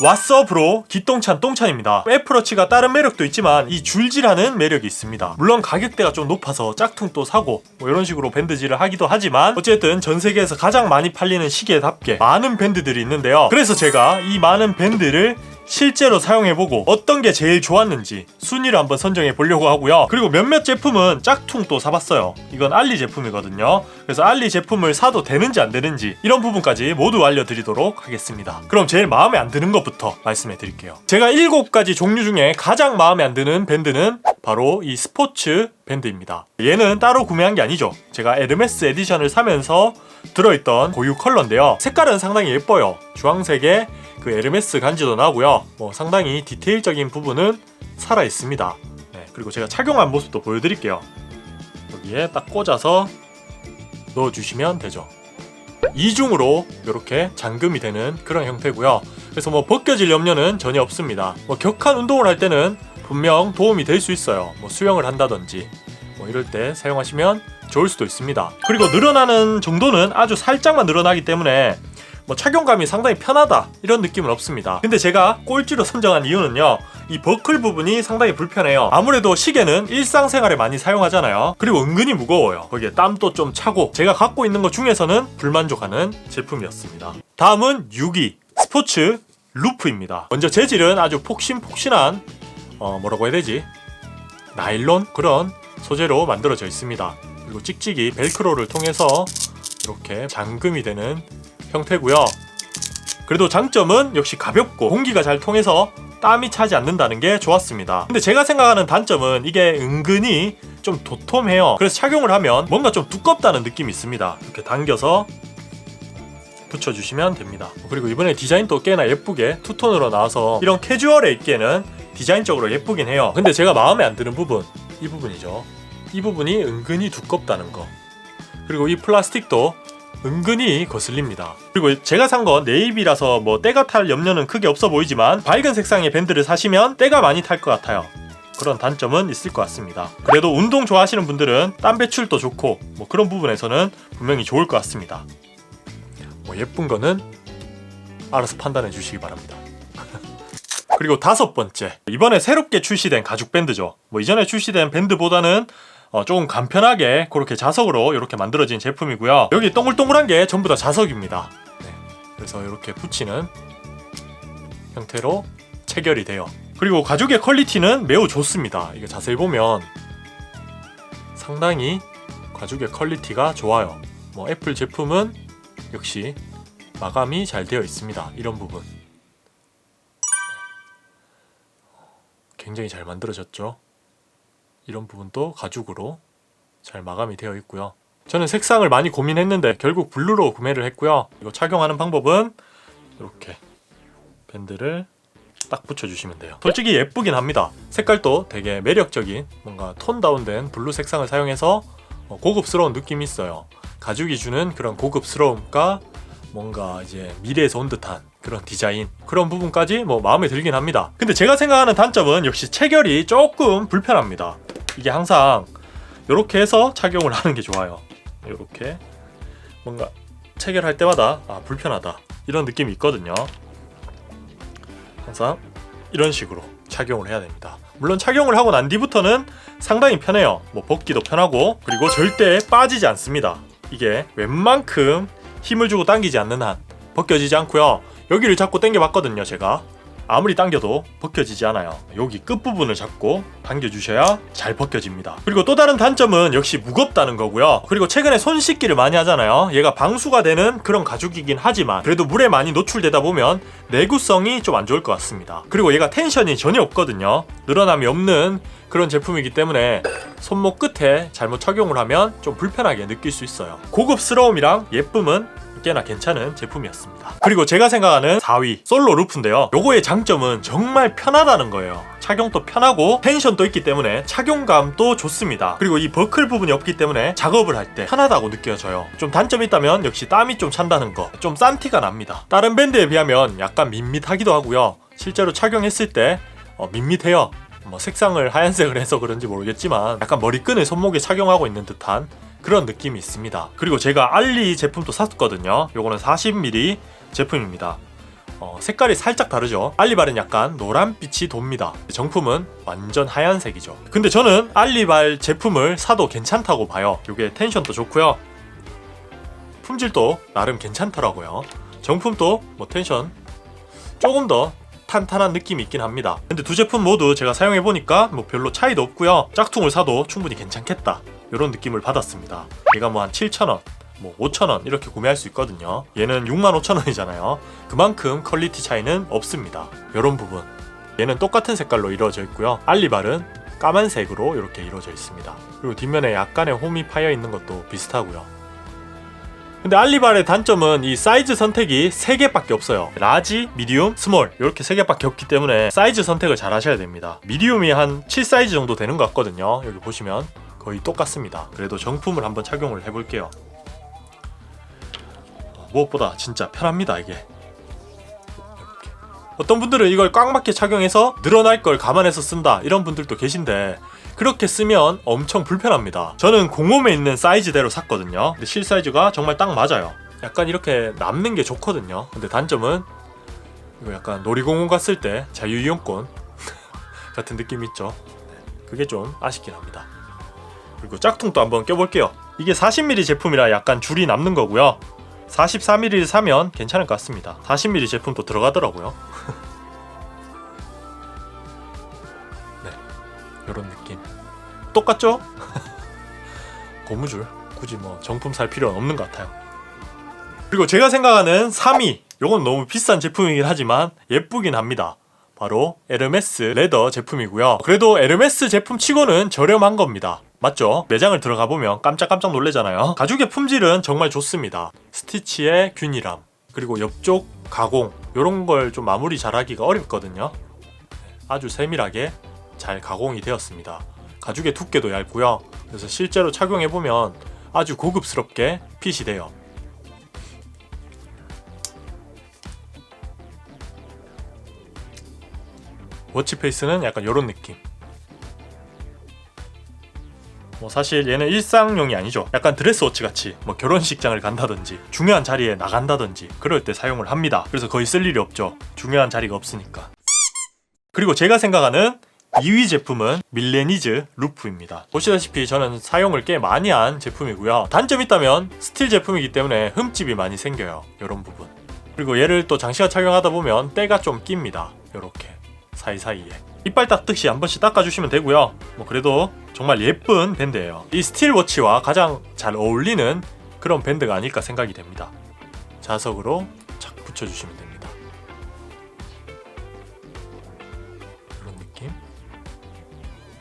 왓썹으로 기똥찬 똥찬입니다. 애플워치가 다른 매력도 있지만 이 줄질하는 매력이 있습니다. 물론 가격대가 좀 높아서 짝퉁 또 사고 뭐 이런 식으로 밴드질을 하기도 하지만 어쨌든 전 세계에서 가장 많이 팔리는 시계답게 많은 밴드들이 있는데요. 그래서 제가 이 많은 밴드를 실제로 사용해보고 어떤 게 제일 좋았는지 순위를 한번 선정해 보려고 하고요. 그리고 몇몇 제품은 짝퉁 또 사봤어요. 이건 알리 제품이거든요. 그래서 알리 제품을 사도 되는지 안 되는지 이런 부분까지 모두 알려드리도록 하겠습니다. 그럼 제일 마음에 안 드는 것부터 말씀해 드릴게요. 제가 7가지 종류 중에 가장 마음에 안 드는 밴드는 바로 이 스포츠 밴드입니다. 얘는 따로 구매한 게 아니죠. 제가 에르메스 에디션을 사면서 들어있던 고유 컬러인데요. 색깔은 상당히 예뻐요. 주황색에 그 에르메스 간지도 나고요. 뭐 상당히 디테일적인 부분은 살아 있습니다. 네, 그리고 제가 착용한 모습도 보여드릴게요. 여기에 딱 꽂아서 넣어주시면 되죠. 이중으로 이렇게 잠금이 되는 그런 형태고요. 그래서 뭐 벗겨질 염려는 전혀 없습니다. 뭐 격한 운동을 할 때는 분명 도움이 될 수 있어요. 뭐 수영을 한다든지 뭐 이럴 때 사용하시면 좋을 수도 있습니다. 그리고 늘어나는 정도는 아주 살짝만 늘어나기 때문에 뭐 착용감이 상당히 편하다 이런 느낌은 없습니다. 근데 제가 꼴찌로 선정한 이유는요. 이 버클 부분이 상당히 불편해요. 아무래도 시계는 일상생활에 많이 사용하잖아요. 그리고 은근히 무거워요. 거기에 땀도 좀 차고 제가 갖고 있는 것 중에서는 불만족하는 제품이었습니다. 다음은 6위 스포츠 루프입니다. 먼저 재질은 아주 폭신폭신한 어 뭐라고 해야 되지? 나일론 그런 소재로 만들어져 있습니다. 그리고 찍찍이 벨크로를 통해서 이렇게 잠금이 되는 형태고요. 그래도 장점은 역시 가볍고 공기가 잘 통해서 땀이 차지 않는다는 게 좋았습니다. 근데 제가 생각하는 단점은 이게 은근히 좀 도톰해요. 그래서 착용을 하면 뭔가 좀 두껍다는 느낌이 있습니다. 이렇게 당겨서 붙여주시면 됩니다. 그리고 이번에 디자인도 꽤나 예쁘게 투톤으로 나와서 이런 캐주얼에 있기에는 디자인적으로 예쁘긴 해요. 근데 제가 마음에 안 드는 부분 이 부분이죠. 이 부분이 은근히 두껍다는 거. 그리고 이 플라스틱도 은근히 거슬립니다. 그리고 제가 산 건 네이비라서 뭐 때가 탈 염려는 크게 없어 보이지만 밝은 색상의 밴드를 사시면 때가 많이 탈 것 같아요. 그런 단점은 있을 것 같습니다. 그래도 운동 좋아하시는 분들은 땀 배출도 좋고 뭐 그런 부분에서는 분명히 좋을 것 같습니다. 뭐 예쁜 거는 알아서 판단해 주시기 바랍니다. 그리고 다섯 번째 이번에 새롭게 출시된 가죽 밴드죠. 뭐 이전에 출시된 밴드보다는 어, 조금 간편하게 그렇게 자석으로 이렇게 만들어진 제품이고요. 여기 동글동글한 게 전부 다 자석입니다. 네, 그래서 이렇게 붙이는 형태로 체결이 돼요. 그리고 가죽의 퀄리티는 매우 좋습니다. 이게 자세히 보면 상당히 가죽의 퀄리티가 좋아요. 뭐 애플 제품은 역시 마감이 잘 되어 있습니다. 이런 부분. 네. 굉장히 잘 만들어졌죠. 이런 부분도 가죽으로 잘 마감이 되어 있고요. 저는 색상을 많이 고민했는데 결국 블루로 구매를 했고요. 이거 착용하는 방법은 이렇게 밴드를 딱 붙여주시면 돼요. 솔직히 예쁘긴 합니다. 색깔도 되게 매력적인 뭔가 톤 다운된 블루 색상을 사용해서 어, 고급스러운 느낌이 있어요. 가죽이 주는 그런 고급스러움과 뭔가 이제 미래에서 온 듯한 그런 디자인 그런 부분까지 뭐 마음에 들긴 합니다. 근데 제가 생각하는 단점은 역시 체결이 조금 불편합니다. 이게 항상 이렇게 해서 착용을 하는 게 좋아요. 이렇게 뭔가 체결할 때마다 아 불편하다 이런 느낌이 있거든요. 항상 이런 식으로 착용을 해야 됩니다. 물론 착용을 하고 난 뒤부터는 상당히 편해요. 뭐 벗기도 편하고 그리고 절대 빠지지 않습니다. 이게 웬만큼 힘을 주고 당기지 않는 한 벗겨지지 않고요. 여기를 잡고 당겨 봤거든요, 제가. 아무리 당겨도 벗겨지지 않아요. 여기 끝부분을 잡고 당겨주셔야 잘 벗겨집니다. 그리고 또 다른 단점은 역시 무겁다는 거고요. 그리고 최근에 손 씻기를 많이 하잖아요. 얘가 방수가 되는 그런 가죽이긴 하지만 그래도 물에 많이 노출되다 보면 내구성이 좀 안 좋을 것 같습니다. 그리고 얘가 텐션이 전혀 없거든요. 늘어남이 없는 그런 제품이기 때문에 손목 끝에 잘못 착용을 하면 좀 불편하게 느낄 수 있어요. 고급스러움이랑 예쁨은 꽤나 괜찮은 제품이었습니다. 그리고 제가 생각하는 4위 솔로 루프인데요. 요거의 장점은 정말 편하다는 거예요. 착용도 편하고 텐션도 있기 때문에 착용감도 좋습니다. 그리고 이 버클 부분이 없기 때문에 작업을 할 때 편하다고 느껴져요. 좀 단점이 있다면 역시 땀이 좀 찬다는 거. 좀 싼 티가 납니다. 다른 밴드에 비하면 약간 밋밋하기도 하고요. 실제로 착용했을 때 어, 밋밋해요. 뭐 색상을 하얀색을 해서 그런지 모르겠지만 약간 머리끈을 손목에 착용하고 있는 듯한 그런 느낌이 있습니다. 그리고 제가 알리 제품도 샀거든요. 요거는 40mm 제품입니다. 어, 색깔이 살짝 다르죠. 알리발은 약간 노란빛이 돕니다. 정품은 완전 하얀색이죠. 근데 저는 알리발 제품을 사도 괜찮다고 봐요. 이게 텐션도 좋고요. 품질도 나름 괜찮더라고요. 정품도 뭐 텐션 조금 더 탄탄한 느낌이 있긴 합니다. 근데 두 제품 모두 제가 사용해 보니까 뭐 별로 차이도 없고요. 짝퉁을 사도 충분히 괜찮겠다. 이런 느낌을 받았습니다. 얘가 뭐 한 7,000원, 뭐 5,000원 이렇게 구매할 수 있거든요. 얘는 65,000원이잖아요. 그만큼 퀄리티 차이는 없습니다. 이런 부분. 얘는 똑같은 색깔로 이루어져 있고요. 알리발은 까만색으로 이렇게 이루어져 있습니다. 그리고 뒷면에 약간의 홈이 파여 있는 것도 비슷하고요. 근데 알리발의 단점은 이 사이즈 선택이 3개밖에 없어요. 라지, 미디움, 스몰 이렇게 3개밖에 없기 때문에 사이즈 선택을 잘 하셔야 됩니다. 미디움이 한 7 사이즈 정도 되는 것 같거든요. 여기 보시면 거의 똑같습니다. 그래도 정품을 한번 착용을 해볼게요. 무엇보다 진짜 편합니다 이게. 어떤 분들은 이걸 꽉 맞게 착용해서 늘어날 걸 감안해서 쓴다 이런 분들도 계신데 그렇게 쓰면 엄청 불편합니다. 저는 공홈에 있는 사이즈대로 샀거든요. 근데 실 사이즈가 정말 딱 맞아요. 약간 이렇게 남는 게 좋거든요. 근데 단점은 이거 약간 놀이공원 갔을 때 자유이용권 같은 느낌 있죠. 네, 그게 좀 아쉽긴 합니다. 그리고 짝퉁도 한번 껴볼게요. 이게 40mm 제품이라 약간 줄이 남는 거고요. 44mm 사면 괜찮을 것 같습니다. 40mm 제품도 들어가더라고요. 똑같죠? 고무줄 굳이 뭐 정품 살 필요는 없는 것 같아요. 그리고 제가 생각하는 3위 요건 너무 비싼 제품이긴 하지만 예쁘긴 합니다. 바로 에르메스 레더 제품이고요. 그래도 에르메스 제품 치고는 저렴한 겁니다. 맞죠? 매장을 들어가 보면 깜짝깜짝 놀래잖아요. 가죽의 품질은 정말 좋습니다. 스티치의 균일함 그리고 옆쪽 가공 이런 걸 좀 마무리 잘하기가 어렵거든요. 아주 세밀하게 잘 가공이 되었습니다. 가죽의 두께도 얇고요. 그래서 실제로 착용해 보면 아주 고급스럽게 핏이 돼요. 워치페이스는 약간 이런 느낌. 뭐 사실 얘는 일상용이 아니죠. 약간 드레스 워치 같이 뭐 결혼식장을 간다든지 중요한 자리에 나간다든지 그럴 때 사용을 합니다. 그래서 거의 쓸 일이 없죠. 중요한 자리가 없으니까. 그리고 제가 생각하는 2위 제품은 밀레니즈 루프입니다. 보시다시피 저는 사용을 꽤 많이 한 제품이고요. 단점이 있다면 스틸 제품이기 때문에 흠집이 많이 생겨요. 이런 부분. 그리고 얘를 또 장시간 착용하다 보면 때가 좀 낍니다. 이렇게 사이사이에. 이빨 닦듯이 한 번씩 닦아주시면 되고요. 뭐 그래도 정말 예쁜 밴드예요. 이 스틸 워치와 가장 잘 어울리는 그런 밴드가 아닐까 생각이 됩니다. 자석으로 착 붙여주시면 됩니다.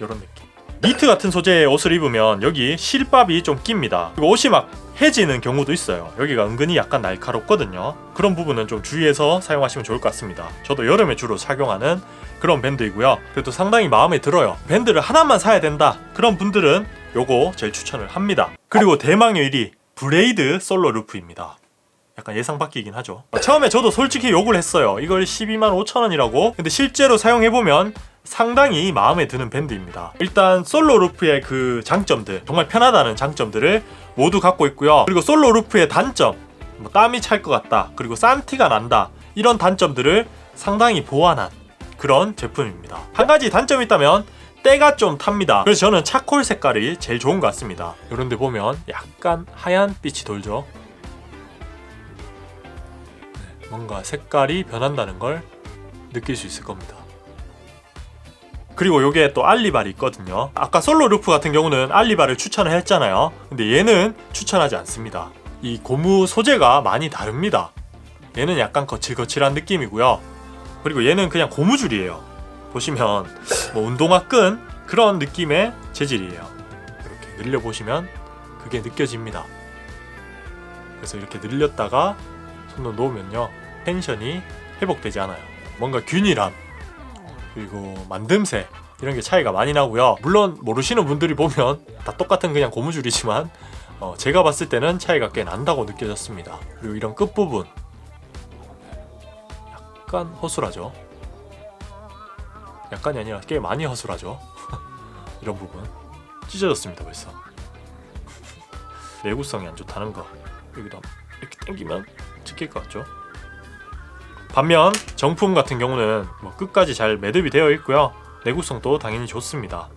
이런 느낌. 니트 같은 소재의 옷을 입으면 여기 실밥이 좀 낍니다. 그리고 옷이 막 해지는 경우도 있어요. 여기가 은근히 약간 날카롭거든요. 그런 부분은 좀 주의해서 사용하시면 좋을 것 같습니다. 저도 여름에 주로 착용하는 그런 밴드이고요. 그래도 상당히 마음에 들어요. 밴드를 하나만 사야 된다. 그런 분들은 요거 제일 추천을 합니다. 그리고 대망의 1위 브레이드 솔로 루프입니다. 약간 예상 밖이긴 하죠. 처음에 저도 솔직히 욕을 했어요. 이걸 12만 5천 원이라고. 근데 실제로 사용해 보면 상당히 마음에 드는 밴드입니다. 일단 솔로 루프의 그 장점들, 정말 편하다는 장점들을 모두 갖고 있고요. 그리고 솔로 루프의 단점, 뭐 땀이 찰 것 같다, 그리고 싼 티가 난다 이런 단점들을 상당히 보완한 그런 제품입니다. 한 가지 단점이 있다면 때가 좀 탑니다. 그래서 저는 차콜 색깔이 제일 좋은 것 같습니다. 이런데 보면 약간 하얀 빛이 돌죠. 네, 뭔가 색깔이 변한다는 걸 느낄 수 있을 겁니다. 그리고 요게 또 알리발이 있거든요. 아까 솔로 루프 같은 경우는 알리발을 추천을 했잖아요. 근데 얘는 추천하지 않습니다. 이 고무 소재가 많이 다릅니다. 얘는 약간 거칠거칠한 느낌이고요. 그리고 얘는 그냥 고무줄이에요. 보시면 뭐 운동화 끈 그런 느낌의 재질이에요. 이렇게 늘려 보시면 그게 느껴집니다. 그래서 이렇게 늘렸다가 손을 놓으면요 텐션이 회복되지 않아요. 뭔가 균일함 그리고 만듦새 이런 게 차이가 많이 나고요. 물론 모르시는 분들이 보면 다 똑같은 그냥 고무줄이지만 어, 제가 봤을 때는 차이가 꽤 난다고 느껴졌습니다. 그리고 이런 끝 부분 약간 허술하죠. 약간이 아니라 꽤 많이 허술하죠. 이런 부분 찢어졌습니다 벌써. 내구성이 안 좋다는 거 여기다 이렇게 당기면 찍힐 것 같죠? 반면 정품 같은 경우는 뭐 끝까지 잘 매듭이 되어 있고요. 내구성도 당연히 좋습니다.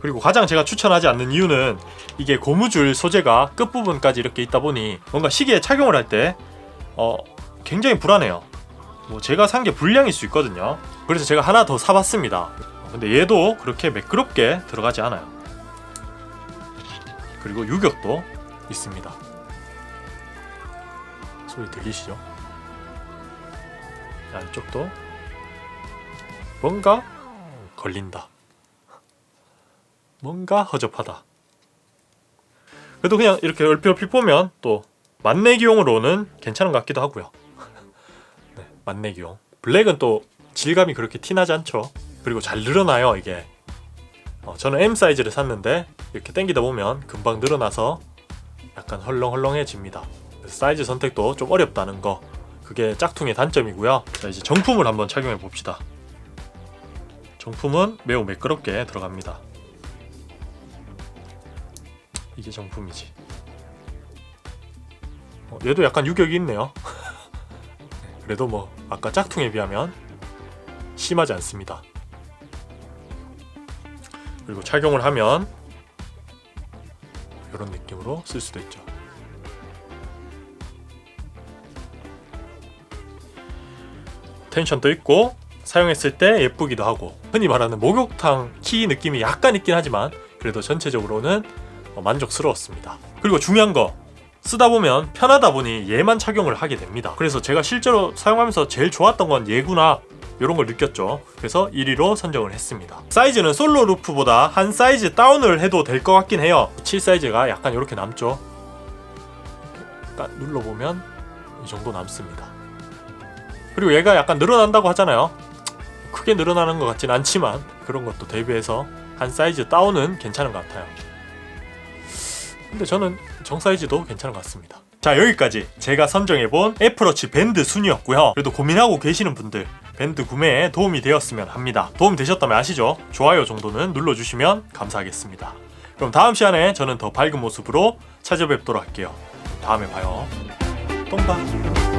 그리고 가장 제가 추천하지 않는 이유는 이게 고무줄 소재가 끝부분까지 이렇게 있다 보니 뭔가 시계에 착용을 할 때 어, 굉장히 불안해요. 뭐 제가 산 게 불량일 수 있거든요. 그래서 제가 하나 더 사봤습니다. 근데 얘도 그렇게 매끄럽게 들어가지 않아요. 그리고 유격도 있습니다. 소리 들리시죠? 안쪽도 뭔가 걸린다. 뭔가 허접하다. 그래도 그냥 이렇게 얼핏 얼핏 보면 또 만내기용으로는 괜찮은 것 같기도 하고요. 네, 만내기용. 블랙은 또 질감이 그렇게 티나지 않죠. 그리고 잘 늘어나요 이게. 어, 저는 M 사이즈를 샀는데 이렇게 당기다 보면 금방 늘어나서 약간 헐렁헐렁해집니다. 사이즈 선택도 좀 어렵다는 거. 그게 짝퉁의 단점이고요. 자 이제 정품을 한번 착용해 봅시다. 정품은 매우 매끄럽게 들어갑니다. 이게 정품이지. 어, 얘도 약간 유격이 있네요. 그래도 뭐 아까 짝퉁에 비하면 심하지 않습니다. 그리고 착용을 하면 이런 느낌으로 쓸 수도 있죠. 텐션도 있고 사용했을 때 예쁘기도 하고 흔히 말하는 목욕탕 키 느낌이 약간 있긴 하지만 그래도 전체적으로는 어, 만족스러웠습니다. 그리고 중요한 거 쓰다 보면 편하다 보니 얘만 착용을 하게 됩니다. 그래서 제가 실제로 사용하면서 제일 좋았던 건 얘구나 이런 걸 느꼈죠. 그래서 1위로 선정을 했습니다. 사이즈는 솔로 루프보다 한 사이즈 다운을 해도 될 것 같긴 해요. 7 사이즈가 약간 이렇게 남죠. 눌러보면 이 정도 남습니다. 그리고 얘가 약간 늘어난다고 하잖아요. 크게 늘어나는 것 같진 않지만 그런 것도 대비해서 한 사이즈 다운은 괜찮은 것 같아요. 근데 저는 정 사이즈도 괜찮은 것 같습니다. 자 여기까지 제가 선정해본 애플워치 밴드 순위였고요. 그래도 고민하고 계시는 분들 밴드 구매에 도움이 되었으면 합니다. 도움 되셨다면 아시죠? 좋아요 정도는 눌러주시면 감사하겠습니다. 그럼 다음 시간에 저는 더 밝은 모습으로 찾아뵙도록 할게요. 다음에 봐요. 똥바.